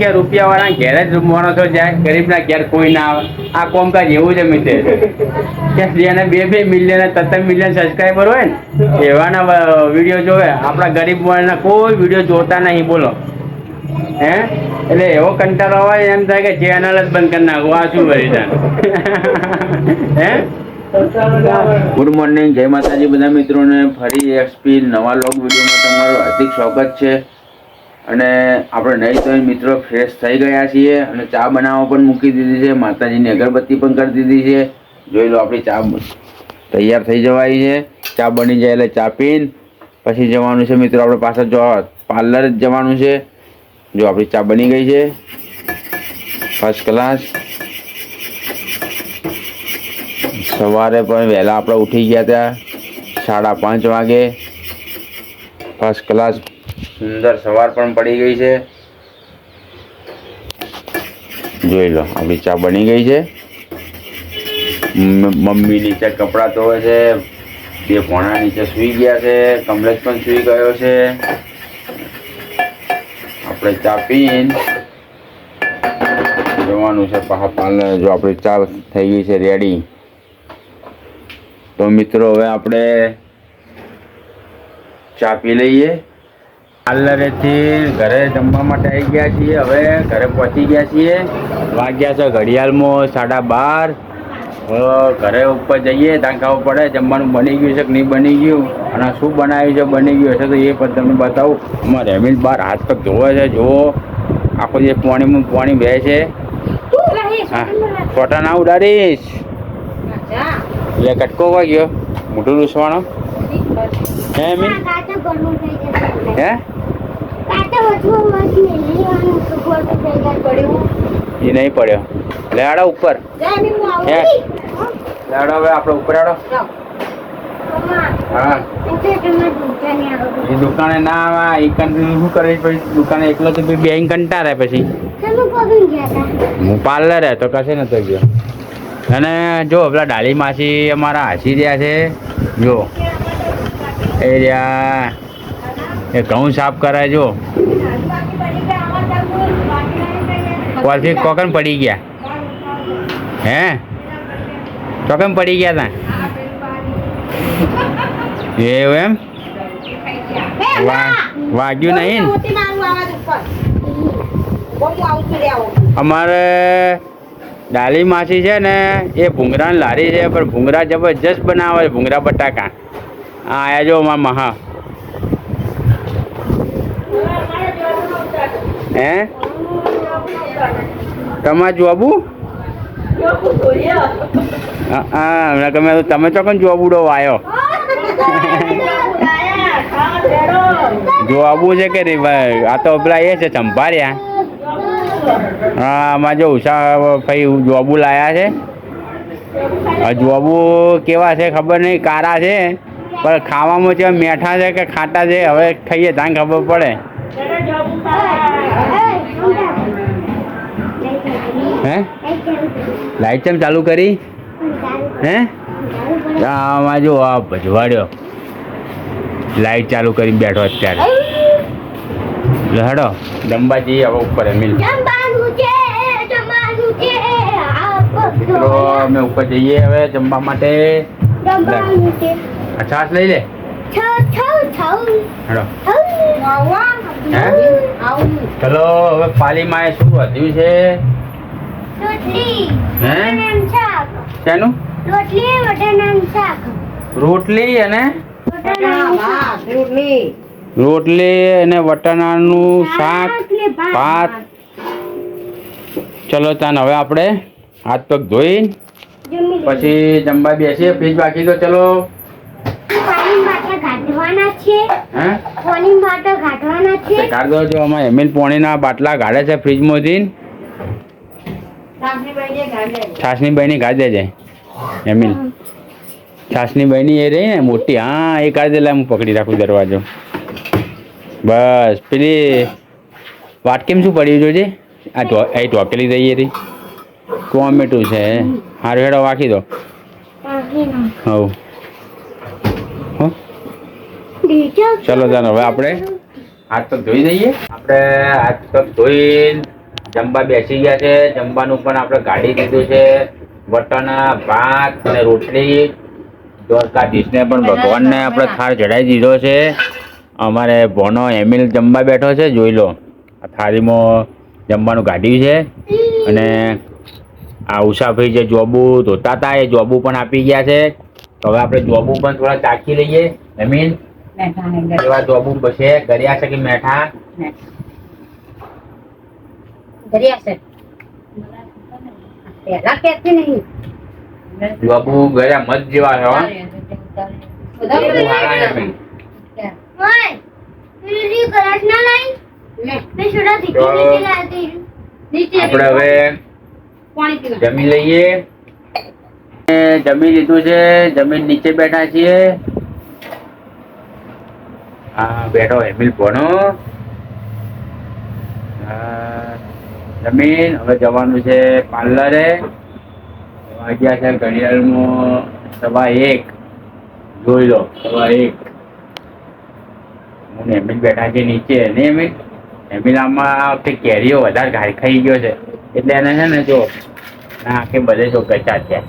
કે રૂપિયા વાળા ઘેર જ માણસો જાય ગરીબના ઘેર કોઈ ના આવે. આ કોમકાજ એવું છે. મિત્ર કે જેને બે બે મિલિયન ત્રણ મિલિયન સબસ્ક્રાઈબર હોય ને, એવાના વીડિયો જોવે. આપણા ગરીબ માણસના કોઈ વીડિયો જોતા નહીં, બોલો. હે? એટલે એવો કંટાળો હોય એમ થાય કે ચેનલ જ બંધ કરી નાખો. આ શું કરી હે? Good morning. જય માતાજી. બધા મિત્રોને ફરી એક્સપી નવા લોગ વિડીયોમાં તમારું હાર્દિક સ્વાગત છે. અને આપણે નહીં તો મિત્રો ફ્રેશ થઈ ગયા છીએ અને ચા બનાવવા પણ મૂકી દીધી છે. માતાજીની અગરબત્તી પણ કરી દીધી છે. જોઈ લો આપણી ચા તૈયાર થઈ જવાય છે. ચા બની જાય એટલે ચા પીને. પછી જવાનું છે મિત્રો આપણે પાછળ જો પાર્લર જ જવાનું છે. જો આપણી ચા બની ગઈ છે. ફર્સ્ટ ક્લાસ સવારે પણ વહેલા આપણે ઉઠી ગયા હતા. સાડા પાંચ વાગે. ફર્સ્ટ ક્લાસ સુંદર સવાર પણ પડી ગઈ છે. જોઈ લો, આપણી ચા બની ગઈ છે. મમ્મી નીચે કપડાં ધોવે છે. બે ભોણા નીચે સૂઈ ગયા છે. કમલેશ પણ સૂઈ ગયો છે. આપણે ચા પીને જવાનું છે પાર્લર જો આપણી ચા થઈ ગઈ છે રેડી તો મિત્રો, હવે આપણે ચા પી લઈએ. પાર્લરેથી ઘરે જમવા માટે આવી ગયા છીએ. હવે ઘરે પહોંચી ગયા છીએ. વાગ્યા છે ઘડિયાળમાં સાડા બાર. હવે ઘરે ઉપર જઈએ ત્યાં ખાવું પડે. જમવાનું બની ગયું છે કે નહીં બની ગયું? અને શું બનાવ્યું છે બની ગયું હશે તો એ પણ તમને બતાવું. અમારે રેમીન બાર હાથ પગ જોવે છે જુઓ. આખો જે પાણીમાં પાણી બે છે. હા. ફોટા ના ઉડાડીશ. એટલે કટકો વાગ્યો. મોટું રૂસવાનો હે મીન હે? એ નહીં પડ્યો. લેડો ઉપર. લે આડો હવે આપણે ઉપર આડો દુકાને ના શું કરે દુકાને એકલો તો બે બેંક કંટાળે પછી. હું પાર્લર તો કશે નતો ગયો. અને જો, પેલા ડાલી માસી અમારા હાસી રહ્યા છે. જો. એ રહ્યા. એ ઘઉં સાફ કરાય, જો. કોલથી કોકન પડી ગયા. હે? ચોકન પડી ગયા તા? એવું એમ? વાગ્યું નહીં? અમારે ડાલી માસી છે ને, એ ભૂંગરાની લારી છે, પણ ભૂંગરા જબરજસ્ત બનાવે છે, ભૂંગરા બટાકા. આ આયા જો અમારા મહા. હે? તમારે જોબુ હા તમે હમણાં તમે તમે જોબ ઉડો આવ્યો જોબુ છે કે નહીં? ભાઈ આ તો પેલા એ છે સંભાળ્યા. હા આમાં જો ઉષા ભાઈ જોબુ લાયા છે. આ જોબુ કેવા છે ખબર નહીં કારા છે. પણ ખાવામાં છે મેઠા છે કે ખાટા છે હવે ખાઈએ ત્યાં ખબર પડે. હે? લાઈટ ચમ ચાલુ કરી? હે? આમાં જો આ ભજવાડ્યો. લાઈટ ચાલુ કરી બેઠો અત્યારે. લહડો દંબાજી હવે ઉપર એમ તો અમે ઉપર જઈએ હવે જમવા માટે. આ છાશ લઈ લે. હેડો. ચલો હવે પાલીમાં માએ શું વધ્યું છે? હે? શેનું? રોટલી અને રોટલી અને? વટાણાનું શાક ભાત. ચલો તાન હવે આપણે હાથ પગ ધોઈ પછી જમવા બેસીએ ફ્રીજ બાકી તો ચલો. હે? તે કાઢ દો જો આમાં એમએલ પોણીના બાટલા કાઢે છે ફ્રીજમાંથી. છાસની બહેની કાઢી દેજે એમિલ છાસની બહેની એ રહી ને મોટી હા એ કાઢી દે લે હું પકડી રાખું દરવાજો બસ પેલી વાટકીમાં શું પડ્યું જોજે આ ઢો એ ઢોકેલી દઈએ રહી ટોમેટું છે હારું હેડો વાંકી દો હવ હો ચલો ચાલો હવે આપણે હાથ પગ ધોઈ દઈએ આપણે હાથ પગ ધોઈ જમવા બેસી ગયા છે. જમવાનું પણ આપણે કાઢી દીધું છે. વટાણા ભાત અને રોટલી. દ્વારકાધીશને પણ ભગવાનને આપણે થાળ ચડાવી દીધો છે. અમારે ભોનો એમિલ જમવા બેઠો છે. જોઈ લો. આ થાળીમાં જમવાનું કાઢ્યું છે. અને આ ઉષાભાઈ જે જોબુ ધોતા હતા એ જોબુ પણ આપી ગયા છે. હવે આપણે જોબુ પણ થોડા ચાખી લઈએ. એમીન એવા જોબુ બસે. કર્યા છે કે મેઠા. દરિયા છે. પેલા કહેતી નહીં. જોબુ ગયા મત જેવા છે આપણે હવે જમી લઈએ. એ જમી લીધું છે જમીન નીચે બેઠા છીએ. હા બેઠો એમિલ ભણો. હા, જમીન, હવે જવાનું છે પાર્લરે. વાગ્યા છે ઘડિયાળનું સવા એક. જોઈ લો, સવા એક. હું ને એમિલ બેઠા છે નીચે. ને એમિલ એમિલ આમાં આ વખતે કેરીઓ વધારે ઘાય ખાઈ ગયો છે. એટલે એને છે ને જો ના આખે બધે જો કચા છે.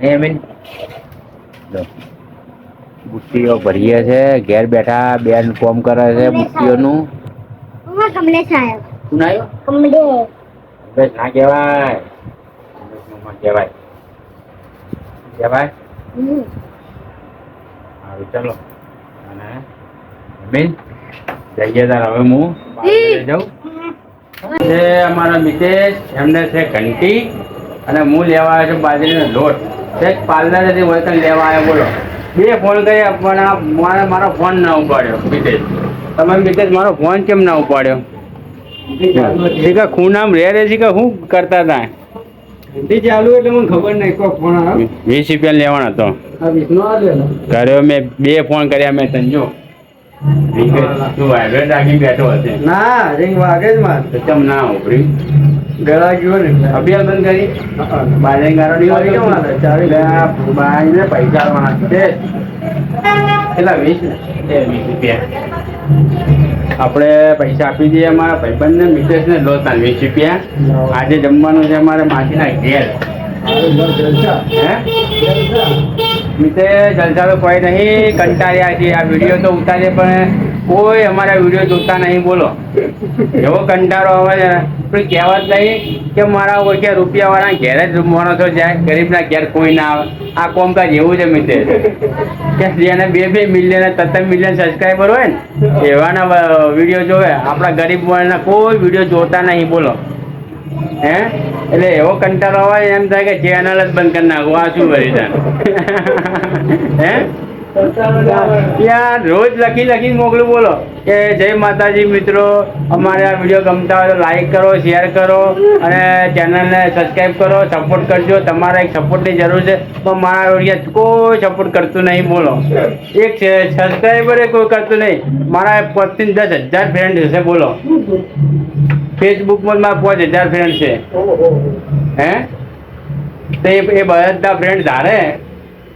ને એમિલ જો બુટ્ટીઓ ભરીએ છે. ઘેર બેઠા બેન કોમ કરે છે બુટ્ટીઓનું. કમલેશ આયો. શું નાયો કમલે બસ ના કહેવાય. મમ્મા કહેવાય? કહેવાય? હમ. સારું ચલો. અને એમિલ જઈએ તાર. હવે હું જાઉં. છે અમારા મિતેશ એમને છે ઘંટી અને હું લેવા આવ્યો છું બાજરીનો લોટ. છે પાર્લરેથી વળતર લેવા આવ્યો બોલો. બે ફોન કર્યા પણ મારા મારો ફોન ના ઉપાડ્યો મિતેશ. તમે મિતેશ મારો ફોન કેમ ના ઉપાડ્યો? શીખા ખૂનામ રે રે શીખા શું કરતા હતા ચાલુ એટલે મને ખબર નહીં કોઈ ફોન આવ્યો વીસ રૂપિયા લેવાનો હતો કર્યો મેં બે ફોન કર્યા મેં તને જો. બેઠો હશે. ના રિંગ વાગે જ માર. ચમ ના ઉભરી. ગળા ગયો ને. અભિયાન બંધ કરી? ચાલી. એટલે આ બાજરીને પૈસા આલવાના કેટલા વીસ ને? વીસ રૂપિયા. આપણે પૈસા આપી દઈએ અમારા ભાઈબંધને મિત્રેશને લો તાર વીસ રૂપિયા. આજે જમવાનું છે અમારે માસીના ઘેર. હે? જલસા? તો કોઈ નહીં કંટાળ્યા છીએ. આ વીડિયો તો ઉતારે પણ કોઈ અમારા વીડિયો જોતા નહીં, બોલો. એવો કંટાળો આવે પણ કહેવત નહીં કે મારા ઓછા રૂપિયાવાળા ઘેર જ માણસો જાય, ગરીબના ઘેર કોઈ ના આવે. આ કોમકાજ એવું છે, મિત્ર. કે જેને બે બે મિલિયન ત્રણ મિલિયન સબસ્ક્રાઈબર હોય ને, એવાના વીડિયો જોવે. આપણા ગરીબ વર્ગના કોઈ વીડિયો જોતા નહીં, બોલો. હે? એટલે એવો કંટાળો આવે એમ થાય કે ચેનલ જ બંધ કરી નાખું. આ શું કરી હે? યાર રોજ લખી લખીને મોકલું, બોલો. કે જય માતાજી મિત્રો, અમારે આ વીડિયો ગમતા હોય તો લાઈક કરો શેર કરો અને ચેનલને સબસ્ક્રાઈબ કરો સપોર્ટ કરજો. તમારા એક સપોર્ટની જરૂર છે. પણ મારા વીડિયો કોઈ સપોર્ટ કરતું નહીં, બોલો. એક સબસ્ક્રાઈબરે કોઈ કરતું નહીં. મારા પચીસ દસ હજાર ફ્રેન્ડ હશે, બોલો. ફેસબુકમાં મારા પાંચ હજાર ફ્રેન્ડ છે. હે? તો એ બધા ફ્રેન્ડ ધારે.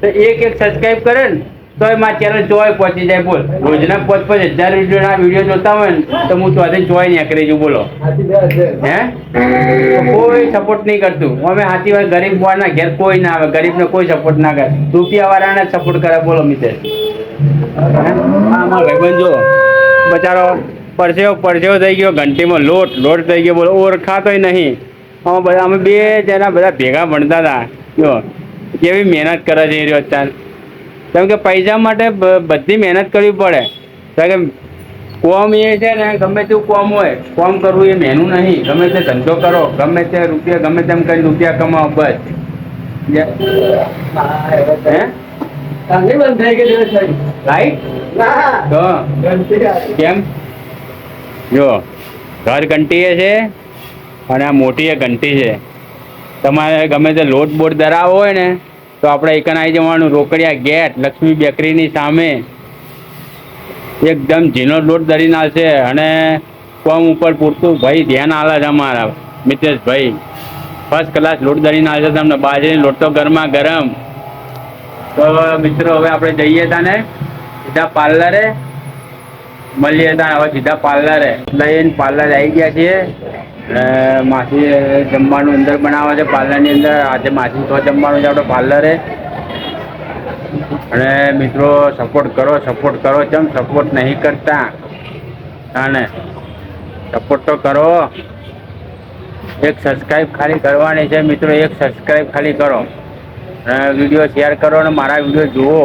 તો એક એક સબસ્ક્રાઈબ કરે ને તો એ મારી ચેનલ ચોય પહોંચી જાય, બોલ. રોજના પાંચ પાંચ હજાર વિડીયોના વીડિયો જોતા હોય ને, તો હું તો ચોય નહીં બોલો હાથી બોલો. હે? કોઈ સપોર્ટ નહીં કરતું. અમે હાથી વાત, ગરીબ બોળના ઘેર કોઈ ના આવે. ગરીબને કોઈ સપોર્ટ ના કરે. રૂપિયાવાળાને સપોર્ટ કરે, બોલો મિત્ર? ભાઈબંધ જો બચારો, પરસેવો પરસેવો થઈ ગયો, ઘંટીમાં લોટ લોટ થઈ ગયો, બોલો. ઓળખાતોય નહીં. અમે બધા, અમે બે જણા બધા ભેગા ભણતા હતા. જો, કેવી મહેનત કરે છે રહ્યો અત્યારે. કેમ કે પૈસા માટે બધી મહેનત કરવી પડે. કારણ કે કોમ એ છે ને, ગમે તેવું કોમ હોય, કોમ કરવું એ મહેનું નહીં. ગમે તે ધંધો કરો, ગમે તે રૂપિયા, ગમે તેમ કરી રૂપિયા કમાવો, બસ. ઘંટી. કેમ? જો, ઘર ઘંટીએ છે અને આ મોટી ઘંટી છે. તમારે ગમે તે લોટ બોટ ધરાવો હોય ને તો આપણે એકન આવી જવાનું રોકડિયા ગેટ, લક્ષ્મી બેકરીની સામે. એકદમ ઝીણો લોટ ધરીને નાખશે અને કોમ ઉપર પૂરતું ભાઈ ધ્યાન આલે છે અમારા મિતેશભાઈ. ફર્સ્ટ ક્લાસ લોટ ધરીને આવશે તમને બાજરી લોટ તો ગરમા ગરમ. તો મિત્રો, હવે આપણે જઈએ તાને સીધા પાર્લરે. મળીએ ત્યાં હવે સીધા પાર્લરે. લઈને પાર્લર આવી ગયા છીએ. માસી જમવાનું અંદર બનાવે છે, પાર્લરની અંદર. આજે માસી તો જમવાનું છે આપણે પાર્લરે અને મિત્રો સપોર્ટ કરો સપોર્ટ કરો, ચમ સપોર્ટ નહીં કરતા. અને સપોર્ટ તો કરો. એક સબસ્ક્રાઈબ ખાલી કરવાની છે, મિત્રો, એક સબસ્ક્રાઈબ ખાલી કરો. વીડિયો શેર કરો અને મારા વીડિયો જુઓ.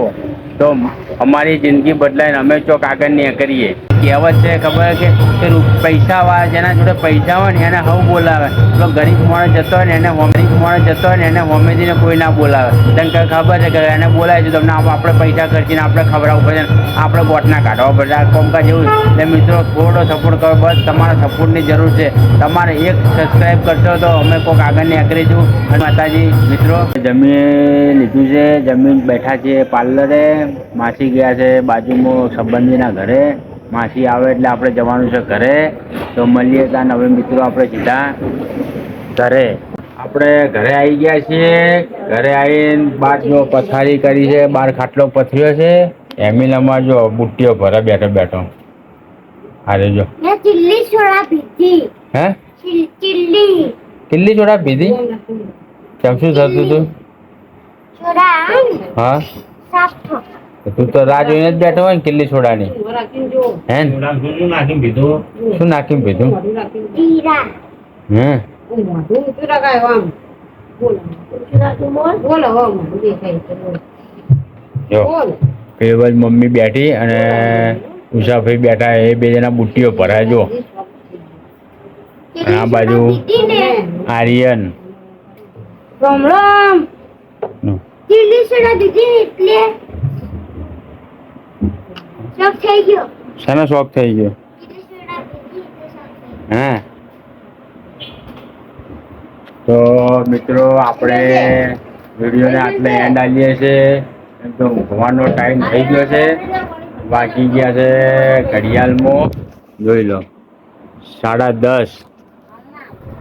તો અમારી જિંદગી બદલાઈને અમે ચોક આગળ નહીં કરીએ કહેવત છે, ખબર કે રૂ- પૈસાવાળા જેના જોડે પૈસા હોય ને એને હવ બોલાવે. તો ગરીબ માણસ જતો હોય ને એને ગરીબ માણસ જતો હોય ને એને હોમેજીને કોઈ ના બોલાવે. તને ખબર છે કે એને બોલાવે છે તમને આપ- આપણે પૈસા ખર્ચીને આપણે ખવડાવવું પડે આપણે બોટના કાઢવા પડે. આ કોમકાજ એવું છે. એટલે મિત્રો, થોડો સપોર્ટ કરો, બસ તમારા સપોર્ટની જરૂર છે. તમારે એક સબસ્ક્રાઈબ કરશો તો અમે કોઈક આગળ નહીં કરીશું માતાજી, મિત્રો, જમીન લીધું છે. જમીન બેઠા છીએ પાર્લરે માસી ગયા છે બાજુમાં સંબંધીના ઘરે. માસી આવે એટલે આપણે જવાનું છે ઘરે. તો મળીએ ત્યાં હવે મિત્રો આપણે સીધા ઘરે. આપણે ઘરે આવી ગયા છીએ. ઘરે આવીને બાર જો પથારી કરી છે બાર ખાટલો પથર્યો છે. એમિલામાં જો બુટ્ટીઓ ભરે બેઠો બેઠો. હારે જો. ચીલ્લી પીધી. હે? ચીલ- ચીલ્લી. કેટલી જોડા પીધી? કેમ શું થતું હતું હા. સાફ. તો તું રાહ જોઈને જ બેઠો હોય ને કિલ્લી છોડાની. હે શું નાખીને પીધું હે? મમ્મી બેઠી અને ઉષાભાઈ બેઠા એ બે જણા બુટ્ટીઓ ભરાય જો. આ બાજુ. આર્યન. રામ રામ. કિલ્લી છોડા દીધી એટલે? શોખ થઈ ગયો? શાનો શોખ થઈ ગયો. હા. તો મિત્રો આપણે વિડીયોને આટલે એન્ડ આવીએ છીએ. એમ તો ઊંઘવાનો ટાઈમ થઈ ગયો છે. વાગી ગયા છે ઘડિયાળમાં. જોઈ લો. સાડા દસ.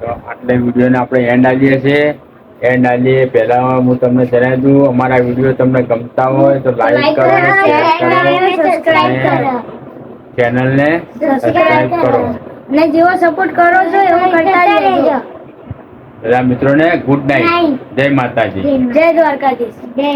તો આટલે વિડીયોને આપણે એન્ડ આવીએ છીએ. એન્ડ આવીએ પહેલા હું તમને જણાવી દઉં અમારા વીડિયો તમને ગમતા હોય તો લાઈક કરો અને શેર કરો. સબસ્ક્રાઇબ કરો ચેનલને સબસ્ક્રાઈબ કરો. અને જેવો સપોર્ટ કરો છો એવો કરતા રહેજો. બધા મિત્રોને ગુડ નાઇટ જય માતાજી. જય દ્વારકાધીશ. જય.